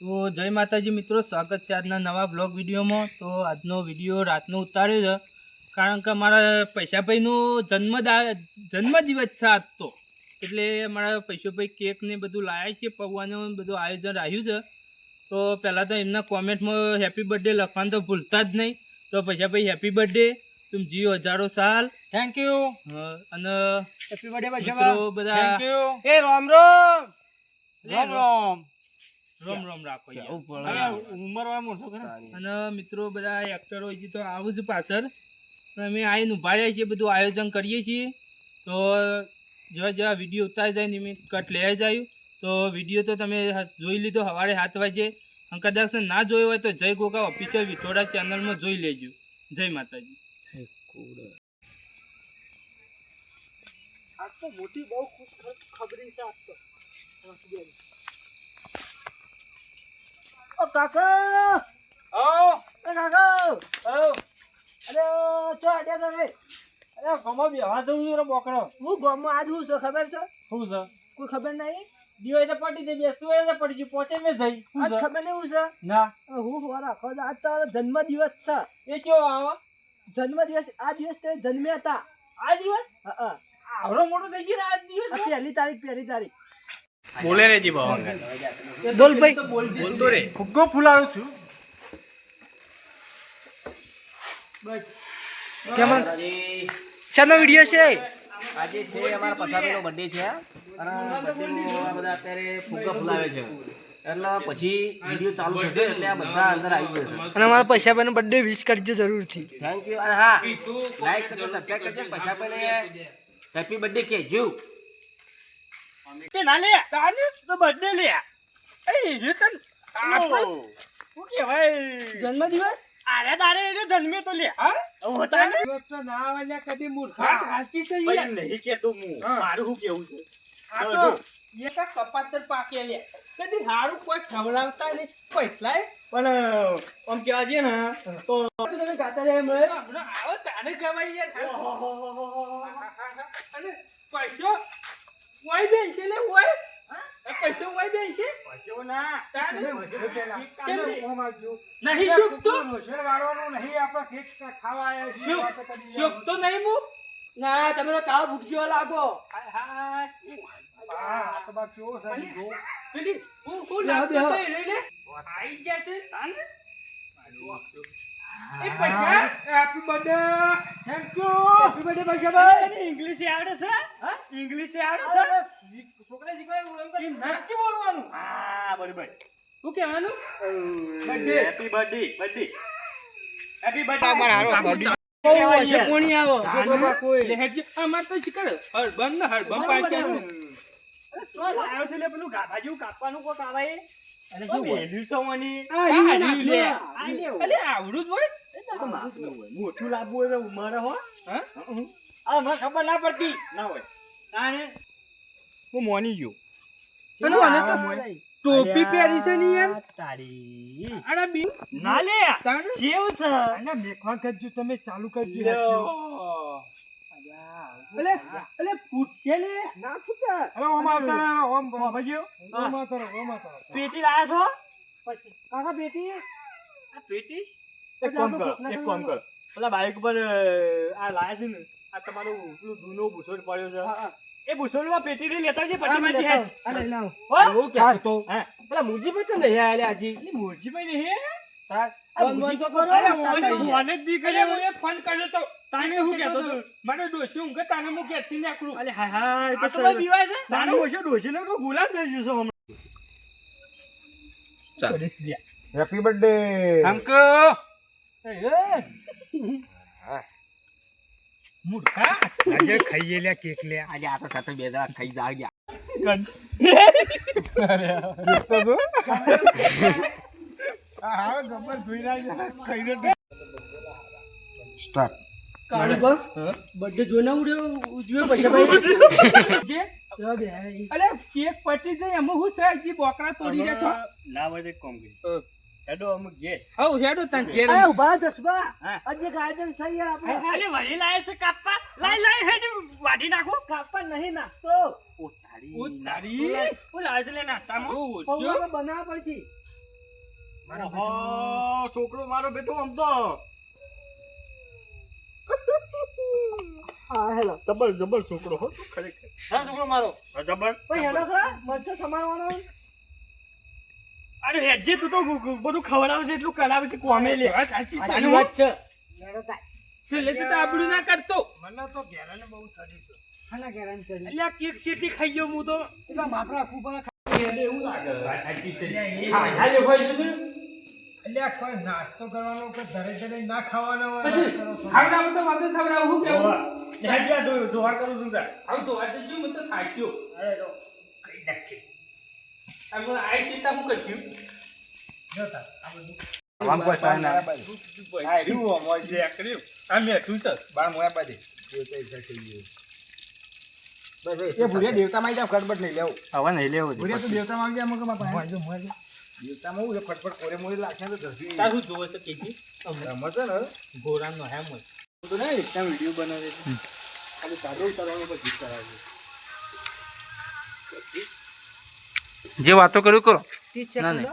તો જય માતાજી મિત્રો સ્વાગત છે આજના નવા બ્લોગ વિડીયોમાં. તો આજનો વીડિયો રાતનો ઉતાર્યો છે. કારણ કે અમારા પૈસાભાઈનું જન્મ જન્મદિવસ છે આજ તો એટલે અમારા પૈસાભાઈ કેક ને બધું લાવ્યા છે પૌવાનું બધું આયોજન રાખ્યું છે. તો પહેલાં તો એમના કોમેન્ટમાં હેપી બર્થડે લખવાનું તો ભૂલતા જ નહીં. તો પૈસાભાઈ હેપી બર્થડે તુમ જીઓ હજારો સાલ. થેન્ક યુ અને હેપી બર્થડે બધા થેન્ક યુ એ રામ રામ. રામ રામ. રોમ રોમ રાખો ઉંમર વાળા મોટો કરે અને મિત્રો બધા એક્ટર હોય છે તો આવું જ પાછળ અમે આવીને ઉભાડીએ છીએ બધું આયોજન કરીએ છીએ. તો જેવા જેવા વીડિયો ઉતારી જાય ને કટ લઈ જાય. તો વીડિયો તો તમે જોઈ લીધો સવારે સાત વાગે. અને કદાચ ના જોયો હોય તો જય ગોગા ઓફિશિયલ વિઠોડા ચેનલમાં જોઈ લેજો. જય માતાજી. મોટી બહુ ખુશ ખબરી છે ઓ કાકા ઓ એ કાકા ઓ અરે ચો અડ્યા તમે અરે ગમો બેહવા જવું છું બોકડો હું ગામમાં આજ હું છે ખબર છે શું છે કોઈ ખબર નહીં દિવાળી તો પડી દે બેસતું હોય તો પડી ગયું પોતે મેં જઈ આજ ખબર નહીં હું છે ના હું હું રાખો આજ તારો જન્મ દિવસ છે એ કેવો આવો જન્મ દિવસ આ દિવસ તે જન્મ્યા હતા આ દિવસ હા. આવડો મોટો થઈ ગયો ને આ દિવસ પહેલી તારીખ પહેલી તારીખ બોલે રે જી બાવા. બોલ ભાઈ બોલતો રે ફુગ્ગો ફુલાડું છું. કેમ શાનો વિડિયો છે? આજે છે અમારા પસારીનો બર્થડે છે અને બધા અત્યારે ફુગ્ગા ફુલાવે છે. એટલે પછી વીડિયો ચાલુ થશે એટલે આ બધા અંદર આવી જશે. અને અમારા પૈસા ભાઈનો બર્થડે વિશ કરજો જરૂરથી. થેન્ક યુ અને હા લાઈક કરજો સબસ્ક્રાઇબ કરજો પૈસા પણ હેપી બર્થડે કહેજો. તે ના લે તાને તો બર્થડે લે. એ રીતન શું કહેવાય? જન્મ દિવસ આરે દારે એને જન્મે તો લે હા? ઓ તાને ના? આવે કદી મૂર્ખા સાચી છે ભાઈ નહીં કેતો હું. મારું શું કેવું છે? આ તો એ કપાતર પાકે લે. કદી હારું કોઈ ખવડાવતા નહીં. પૈસા પણ આમ કહેવા જઈએ ને તો તમે ગાતા રહ્યા મળે હમણાં આવો તાને કહેવાય યાર અને પૈસો? ઓય બેન છે લે ઓય પૈસો ઓય બેન છે? પૈસો ના નહીં? શોભતું રોષે વાળવાનું નહીં આપણે કેક ખાવા આવ્યા છીએ શું? વાતો કરી શોભતો નહીં હું ના તમે તો કાવ ભૂખજો લાગો. હાય હાય. આ તો બા કેવો છે બીજો? પેલી હું હું બેહો, લાગતો તો એ રે આઈ જશે તાને? એ પૈસા happy birthday. Thank you happy birthday પૈસા ભાઈ. તને ઇંગ્લિશ આવડે છે? ઇંગ્લિશ આવડે છે? છોકરા શીખવાય હું એમ. નક્કી બોલવાનું. હા બરોબર. શું કહેવાનું? Birthday. Happy birthday birthday happy birthday અમાર હારો બર્થડે કોણી આવો. તાને લે હેડજે. અમાર તો શીખડ હરબમ ને હરબમ પાક્યા છે આવ્યો છે? પેલું ગાભા જેવું કાપવાનું કોક આવે. અને શું વહેલું છે વળી. આ લે. આ લેવું. અલે આવડું જ હોય. મોટું લાવવું હોય તો ઉંમરે હો. હા? આ મને ખબર ના પડતી. ના હોય. તાણે હું મોની ગયો. અને મને તો ટોપી પહેરી છે ની યાર તારી અરે બી. ના લે. તાને સેવ છે? અને મેખવા કરજો તમે ચાલુ કરજો અલે અલે ફૂટકે લે. ના ફૂટા. હવે ઓમ આવતા ઓમ ભાઈઓ ઓમ આવતા ઓમ આવતા પેટી લાયા છો? કાકા બેટી આ પેટી? એક કામ કરો એક કામ કરો પેલા બાઈક ઉપર આ લાયા છે ને આ તમારું પેલું જૂનો બુસોડ પડ્યો છે. એ ભૂસોડમાં પેટી લઈ લેતા આવજે પછી લાવ તો? હે? પેલા મુરજી પર આલે એટલે ને હે? તાર આ મુરજી તો તો કરો. કરો. અરે મોને- મોને જ દી અલે કર્યો. હું એ ફોન કર્યો તો. તાને હું કહેતો તો મને ડોસી ઊંઘે તાને હું ઘેરથી નીકળું. અલે હાય હાય, તો તો બીવાય છે? તાને ઓછો ડોશીને ને ગુલાબ થઈ જશો ચાલ. હેપી બર્થડે અંકો મૂર્ખા? આજે ખાઈએ લે કેક લે આજે આ તો સાથે બે ખાઈ જા ગયા તો જો. હા હા ગબ્બર જોઈ ખાઈ દે. સ્ટાર્ટ કાળુબા બર્થડે જોઈને ઉડ્યો ઉજવ્યો પૈસા ભાઈ. જે? ચલો બે આઈ. અલે કેક પટી જાય એમાં હું છે? હજી તોડી રહ્યા છો? ના હોય તો એક હેડો અમુક ઘેર. હવ હેડો તને ઘેર. અરે ઊભા જસબા આજે આયોજન છે યાર આપણે અલે વળી લાયા છે કાપવા. લાય લાય હેડ વાઢી નાખો. કાપવા નહીં નાખતો ઓ તારી ઓ લાય છે લે નાસ્તામાં. ઓ, પૌવા પડશે. છોકરો મારો બેટો આમ તો. હા હેલો. જબર જબર છોકરો હો ખરેખર? હા છોકરો મારો. હા, જબર પણ હેડો ખરા મરચો સમારવાનો? અરે હેજી તું તો બધું ખવડાવે છે એટલું કરાવે છે કોમે લે. વાત સાચી સાચી વાત છે. છેલ્લે તો આબડું ના કરતો? મને તો ઘેરાને બહુ સડી છે. ખાના અલ્યા કેક શેટી ખાઈ ગયો હું તો. એટલે બાપરા ખૂબ એવું લાગે. હા હા એ હોય છે અલ્યા કોઈ નાસ્તો કરવાનો કે ધરે ધરે ના ખાવાનો હોય ખાવડાવું તો વગર ખાવડાવું. હું કેવું આ દો- દોહા કરું છું તાર. આવું તો વાત જો મને તો થાક્યો અરે રો, કઈ નાખી. આમ આઈ સીતા હું કરશું જોતા, આ બધું. આમ કોઈ સાય ના. આ હોય છે, આ કર્યું. આ છે. બાર મોયા બાજે. દેવતા ઈચ્છા થઈ ગઈ. એ ભૂરિયા દેવતામાં આવી જાવ, ખટપટ નહીં લેવું. હવે નહીં લેવું ભૂરિયા તું દેવતામાં આવી જાય અમારા પાસે. મોયા જો, દેવતામાં હું ખટપટ કોરે મોરે લાગે તો ધરતી. તારું જોવે છે કેજી રમત ને, ઘોરાનો હેમ હોય તો નહીં, એકદમ વીડિયો બનાવે છે. ખાલી સાદો ઉતારવાનો ગીત કરાવે. જે વાતો કર્યું કરો. ના નહીં.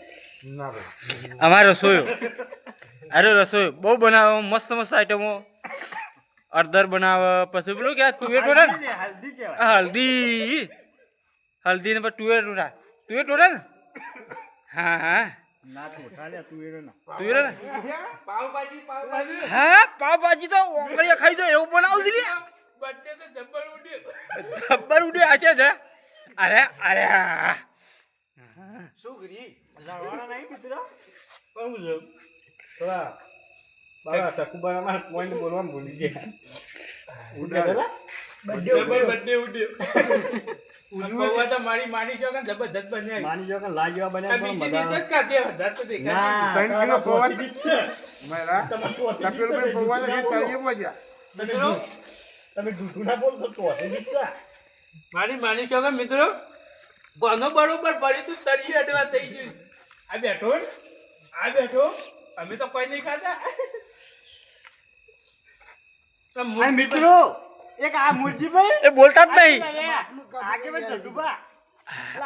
એ જબ્બર. અમારે રસોઈઓ અરે રસોઈ. બહુ બનાવો મસ્ત મસ્ત આઈટમો. અડદર બનાવે પછી પેલું કે તુવેર ટોટા ને? હલ્દી આ હલ્દી. હલ્દી ને પછી તુવેર ટોટા. તુવેર ટોટા ને? હા હા. લે, હા પાવભાજી તો ઓગળિયા ખાઈ દો એવું બનાવું છે લ્યા. બર્થડે તો જબ્બર જબ્બર ઉડે આ છે છે. અરે અરે આ. લાવવાના નહીં મિત્રો? પણ હું છું. થોડા બાબા સકુબાના મારા point બોલવાનું ભૂલી ગયા. ઉડ્યા ખરા? જબ્બર ઉડ્યો મારી માની છો કે જબરજસ્ત બન્યા માની જો કે બન્યા પણ મજા જ ખાધી વધારે તો દેખાય ના, કિલો તમારા પૌવા છે. મારા જ તમે જૂઠું ના બોલતો તો જ માની છો કે મિત્રો કોનો બરોબર પડી તું તરી અડવા થઈ ગયું. આ બેઠો? આ બેઠો અમે તો કોઈ નહીં ખાતા તો મુ- આ મિત્રો એક આ મુરજીભાઈ એ બોલતા જ નહીં. આગેવાન ધસુભા.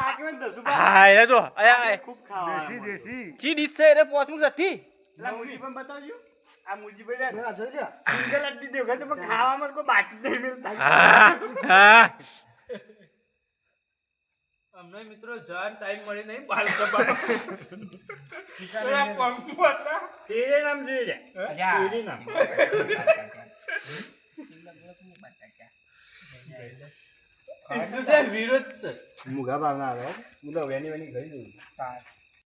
આગેવાન ધસુભા. હા એ તો અયા ખૂબ ખાવા દેશી દેશી. ચી ડીશ છે એટલે પોચમું સઠ્ઠી પેલા મુરજીભાઈ બતાવજો. આ મુરજીભાઈ જોઈ લ્યો સિંગલ અડ્ડી દેખાય તો ખાવામાં કોઈ બાકી નહીં મિલતા. હા હા. અમને મિત્રો જવાન ટાઈમ મળી નહીં બાલ નામ જોઈ લે તેરે નામ. વિરોધ છે. મુગા ભાવના આવે હું તો વેની વેની ગઈ દઉં